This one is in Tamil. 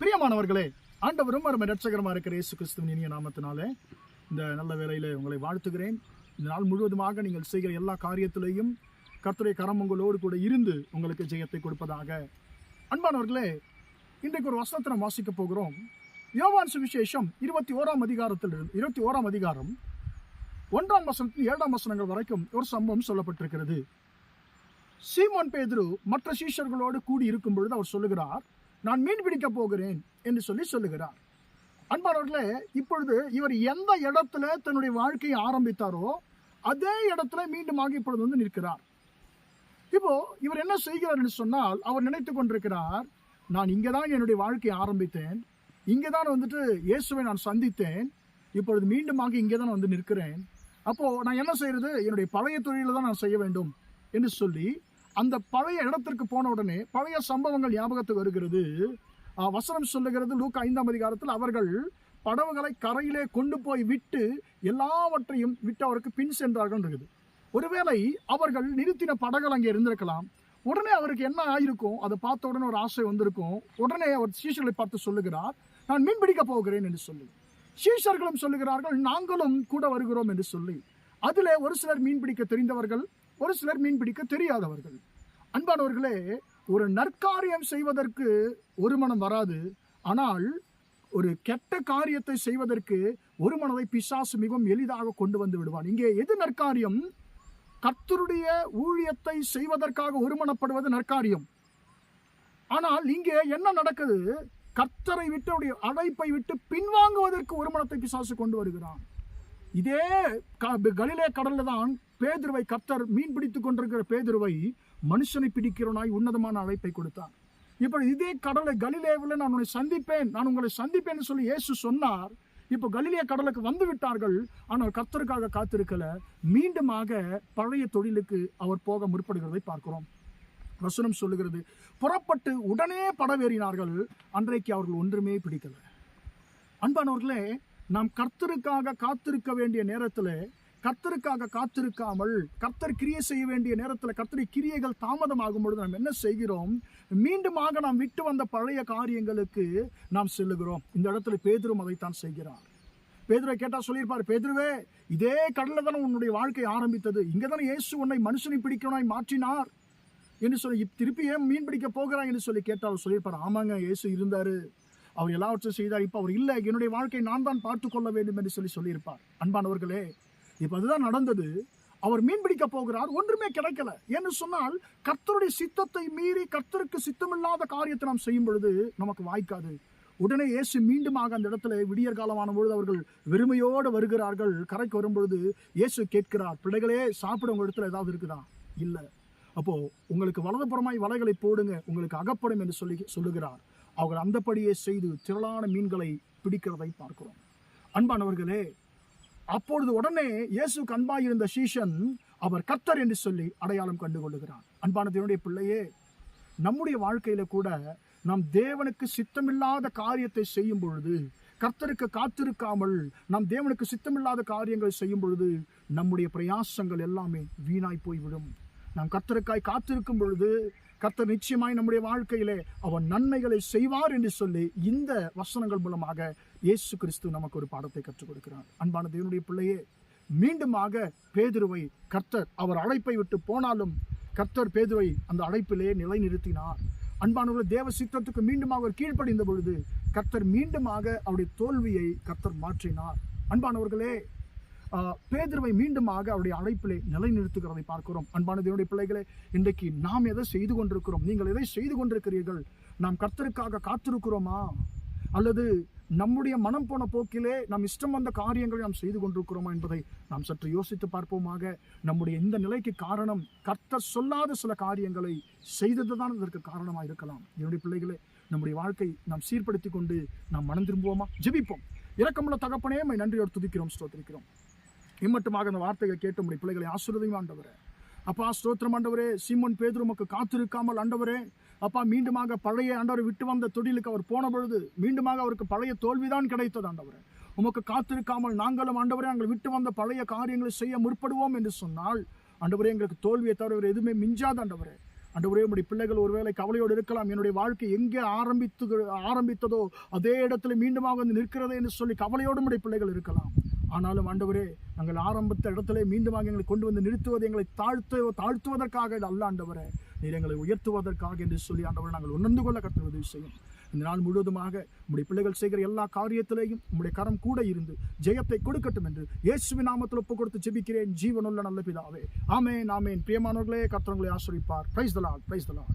பிரியமானவர்களே ஆண்டவரும் அருமை ரட்சகரமாக இருக்கிற இயேசு கிறிஸ்துவின் இனிய நாமத்தினாலே இந்த நல்ல வேலையில் உங்களை வாழ்த்துகிறேன். இந்த நாள் முழுவதுமாக நீங்கள் செய்கிற எல்லா காரியத்திலையும் கர்த்தரை கரம் உங்களோடு கூட இருந்து உங்களுக்கு ஜெயத்தை கொடுப்பதாக. அன்பானவர்களே இன்றைக்கு ஒரு வசனத்தை நாம் வாசிக்க போகிறோம். யோவான் சுவிசேஷம் இருபத்தி ஓராம் அதிகாரத்தில் இருபத்தி ஓராம் அதிகாரம் ஒன்றாம் வசனத்தில் ஏழாம் வசனங்கள் வரைக்கும் ஒரு சம்பவம் சொல்லப்பட்டிருக்கிறது. சீமோன் பேதுரு மற்ற சீஷர்களோடு கூடி இருக்கும் பொழுது அவர் சொல்லுகிறார் நான் மீன் பிடிக்கப் போகிறேன் என்று சொல்லி சொல்லுகிறார். அன்பானவர்களே இப்பொழுது இவர் எந்த இடத்துல தன்னுடைய வாழ்க்கையை ஆரம்பித்தாரோ அதே இடத்துல மீண்டுமாக இப்பொழுது வந்து நிற்கிறார். இப்போ இவர் என்ன செய்கிறார் என்று சொன்னால் அவர் நினைத்து கொண்டிருக்கிறார் நான் இங்கே தான் என்னுடைய வாழ்க்கையை ஆரம்பித்தேன். இங்கே தான் வந்துட்டு இயேசுவை நான் சந்தித்தேன். இப்பொழுது மீண்டுமாக இங்கே தான் வந்து நிற்கிறேன். அப்போது நான் என்ன செய்கிறது என்னுடைய பழைய தொழிலை தான் நான் செய்ய வேண்டும். என்று சொல்லி அந்த பழைய இடத்திற்கு போன உடனே பழைய சம்பவங்கள் ஞாபகத்துக்கு வருகிறது. வசனம் சொல்லுகிறது லூக் ஐந்தாம் அதிகாரத்தில் அவர்கள் படவுகளை கரையிலே கொண்டு போய் விட்டு எல்லாவற்றையும் விட்டு அவருக்கு பின் சென்றார்கள் இருக்குது. ஒருவேளை அவர்கள் நிறுத்தின படகுகள் அங்கே இருந்திருக்கலாம். உடனே அவருக்கு என்ன ஆயிருக்கும்? அதை பார்த்த உடனே ஒரு ஆசை வந்திருக்கும். உடனே அவர் சீஷர்களை பார்த்து சொல்லுகிறார் நான் மீன் பிடிக்க போகிறேன் என்று சொல்லி. சீஷர்களும் சொல்லுகிறார்கள் நாங்களும் கூட வருகிறோம் என்று சொல்லி. அதில் ஒரு சிலர் மீன் பிடிக்க தெரிந்தவர்கள் ஒரு சிலர் மீன் பிடிக்க தெரியாதவர்கள். அன்பானவர்களே ஒரு நற்காரியம் செய்வதற்கு ஒரு மனம் வராது. ஆனால் ஒரு கெட்ட காரியத்தை செய்வதற்கு ஒரு மனதை பிசாசு மிகவும் எளிதாக கொண்டு வந்து விடுவான். இங்கே எது நற்காரியம்? கர்த்தருடைய ஊழியத்தை செய்வதற்காக ஒருமனப்படுவது நற்காரியம். ஆனால் இங்கே என்ன நடக்குது? கர்த்தரை விட்டு அவருடைய அழைப்பை விட்டு பின்வாங்குவதற்கு ஒருமனத்தை பிசாசு கொண்டு வருகிறான். இதே கலிலே கடல்ல தான் பேதுருவை கத்தர் மீன் பிடித்து கொண்டிருக்கிற பேதுருவை மனுஷனை பிடிக்கிறவனாய் உன்னதமான அழைப்பை கொடுத்தார் இப்போ இதே கடலை கலிலேவில் நான் உன்னை சந்திப்பேன் நான் உங்களை சந்திப்பேன்னு சொல்லி இயேசு சொன்னார். இப்போ கலிலிய கடலுக்கு வந்து விட்டார்கள் ஆனால் கர்த்தருக்காக காத்திருக்கல. மீண்டுமாக பழைய தொழிலுக்கு அவர் போக முற்படுகிறதை பார்க்கிறோம். வசனம் சொல்லுகிறது புறப்பட்டு உடனே படவேறினார்கள் அன்றைக்கு அவர்கள் ஒன்றுமே பிடிக்கல. அன்பானவர்களே நாம் கர்த்தருக்காக காத்திருக்க வேண்டிய நேரத்தில் கர்த்தருக்காக காத்திருக்காமல் கர்த்தர் கிரியை செய்ய வேண்டிய நேரத்தில் கர்த்தரை கிரியைகள் தாமதமாகும் பொழுது நாம் என்ன செய்கிறோம்? மீண்டுமாக நாம் விட்டு வந்த பழைய காரியங்களுக்கு நாம் செல்லுகிறோம். இந்த இடத்துல பேதுரும் அதைத்தான் செய்கிறார். பேதுரை கேட்டால் சொல்லியிருப்பார் பேதுருவே இதே கடலில் தானே உன்னுடைய வாழ்க்கை ஆரம்பித்தது. இங்கே தானே இயேசு உன்னை மனுஷனை பிடிக்கணாய் மாற்றினார். என்று சொல்லி திருப்பி ஏன் மீன் பிடிக்க போகிறான் என்று சொல்லி கேட்டால் சொல்லியிருப்பார் ஆமாங்க இயேசு இருந்தாரு. அவர் எல்லாவற்றையும் செய்தார். இப்போ அவர் இல்லை. என்னுடைய வாழ்க்கையை நான் தான் பார்த்து கொள்ள வேண்டும் என்று சொல்லி சொல்லியிருப்பார். அன்பானவர்களே இப்போ அதுதான் நடந்தது. அவர் மீன் பிடிக்க போகிறார். ஒன்றுமே கிடைக்கல. என்று சொன்னால் கர்த்தருடைய சித்தத்தை மீறி கர்த்தருக்கு சித்தமில்லாத காரியத்தை நாம் செய்யும் பொழுது நமக்கு வாய்க்காது. உடனே இயேசு மீண்டுமாக அந்த இடத்துல விடியற் காலமான பொழுது அவர்கள் வெறுமையோடு வருகிறார்கள். கரைக்கு வரும்பொழுது இயேசு கேட்கிறார் பிள்ளைகளே சாப்பிட உங்கள் இடத்துல ஏதாவது இருக்குதா? இல்லை. அப்போ உங்களுக்கு வலதுபுறமாய் வலைகளை போடுங்க. உங்களுக்கு அகப்படும் என்று சொல்லி சொல்லுகிறார். அவர்கள் அந்தப்படியே செய்து திரளான மீன்களை பிடிக்கிறதை பார்க்கிறோம். அன்பானவர்களே அப்பொழுது உடனே இயேசுக்கு அன்பாக இருந்த சீஷன் அவர் கர்த்தர் என்று சொல்லி அடையாளம் கண்டு கொள்ளுகிறார் அன்பானதனுடைய பிள்ளையே நம்முடைய வாழ்க்கையில கூட நாம் தேவனுக்கு சித்தமில்லாத காரியத்தை செய்யும் பொழுது கர்த்தருக்கு காத்திருக்காமல் நாம் தேவனுக்கு சித்தமில்லாத காரியங்களை செய்யும் பொழுது நம்முடைய பிரயாசங்கள் எல்லாமே வீணாய் போய்விடும். நாம் கர்த்தருக்காய் காத்திருக்கும் பொழுது கர்த்தர் நிச்சயமாய் நம்முடைய வாழ்க்கையிலே அவன் நன்மைகளை செய்வார் என்று சொல்லி இந்த வசனங்கள் மூலமாக இயேசு கிறிஸ்து நமக்கு ஒரு பாடத்தை கற்றுக் கொடுக்கிறார். அன்பான தேவனுடைய பிள்ளையே மீண்டுமாக பேதுருவை கர்த்தர் அவர் அழைப்பை விட்டு போனாலும் கர்த்தர் பேதுருவை அந்த அழைப்பிலே நிலைநிறுத்தினார். அன்பானவர்கள் தேவ சித்தத்துக்கு மீண்டுமாக அவர் கீழ்ப்படிந்த பொழுது கர்த்தர் மீண்டுமாக அவருடைய தோல்வியை கர்த்தர் மாற்றினார். அன்பானவர்களே பேதர்வை மீண்டுமாக அவருடைய அழைப்பிலே நிலைநிறுத்துகிறதை பார்க்கிறோம். அன்பான தேவனுடைய பிள்ளைகளே இன்றைக்கு நாம் எதை செய்து கொண்டிருக்கிறோம்? நீங்கள் எதை செய்து கொண்டிருக்கிறீர்கள்? நாம் கர்த்தருக்காக காத்திருக்கிறோமா? அல்லது நம்முடைய மனம் போன போக்கிலே நாம் இஷ்டம் வந்த காரியங்களை நாம் செய்து கொண்டிருக்கிறோமா என்பதை நாம் சற்று யோசித்து பார்ப்போமாக. நம்முடைய இந்த நிலைக்கு காரணம் கர்த்தர் சொல்லாத சில காரியங்களை செய்தது தான் இதற்கு காரணமாக இருக்கலாம். என்னுடைய பிள்ளைகளே நம்முடைய வாழ்க்கை நாம் சீர்படுத்தி கொண்டு நாம் மனம் திரும்புவோமா? ஜெபிப்போம். இறக்கமுள்ள தகப்பனே மை நன்றியோடு துதிக்கிறோம் ஸ்தோத்திரிக்கிறோம். இம்மட்டுமாக அந்த வார்த்தைகள் கேட்டு முடியும் பிள்ளைகளை ஆசீர்வதியும் ஆண்டவரே. அப்பா ஸ்தோத்திரம் ஆண்டவரே. சிம்மன் பேதுரு உமக்கு காத்திருக்காமல் ஆண்டவரே. அப்பா மீண்டுமாக பழைய ஆண்டவரை விட்டு வந்த தொழிலுக்கு அவர் போன பொழுது மீண்டுமாக அவருக்கு பழைய தோல்விதான் கிடைத்தது ஆண்டவரே. உமக்கு காத்திருக்காமல் நாங்களும் ஆண்டவரே நாங்கள் விட்டு வந்த பழைய காரியங்களை செய்ய முற்படுவோம் என்று சொன்னால் ஆண்டவரே எங்களுக்கு தோல்வியை தவிர எதுவுமே மிஞ்சாத ஆண்டவரே. ஆண்டவரே உடைய பிள்ளைகள் ஒருவேளை கவலையோடு இருக்கலாம் என்னுடைய வாழ்க்கை எங்கே ஆரம்பித்து ஆரம்பித்ததோ அதே இடத்துல மீண்டுமாக வந்து நிற்கிறதே என்று சொல்லி கவலையோடு உடைய பிள்ளைகள் இருக்கலாம். ஆனாலும் ஆண்டவரே நாங்கள் ஆரம்பித்த இடத்துல மீண்டுமாக எங்களை கொண்டு வந்து நிறுத்துவது எங்களை தாழ்த்து தாழ்த்துவதற்காக அல்ல ஆண்டவரே. நீர் எங்களை உயர்த்துவதற்காக என்று சொல்லி ஆண்டவரை நாங்கள் உணர்ந்து கொள்ள கற்று உதவி செய்யும். இந்த நாள் முழுவதுமாக உங்களுடைய பிள்ளைகள் செய்கிற எல்லா காரியத்திலேயும் உங்களுடைய கரம் கூட இருந்து ஜெயத்தை கொடுக்கட்டும் என்று இயேசுவின் நாமத்தில் ஒப்பு கொடுத்து ஜெபிக்கிறேன். ஜீவனுள்ள நல்ல பிதாவே. ஆமேன் ஆமேன். பிரியமானவர்களே கர்த்தவங்களை ஆசிரிப்பார். Praise the Lord praise the Lord